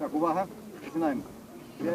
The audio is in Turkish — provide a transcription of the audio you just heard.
Так, увага, починаємо. Ще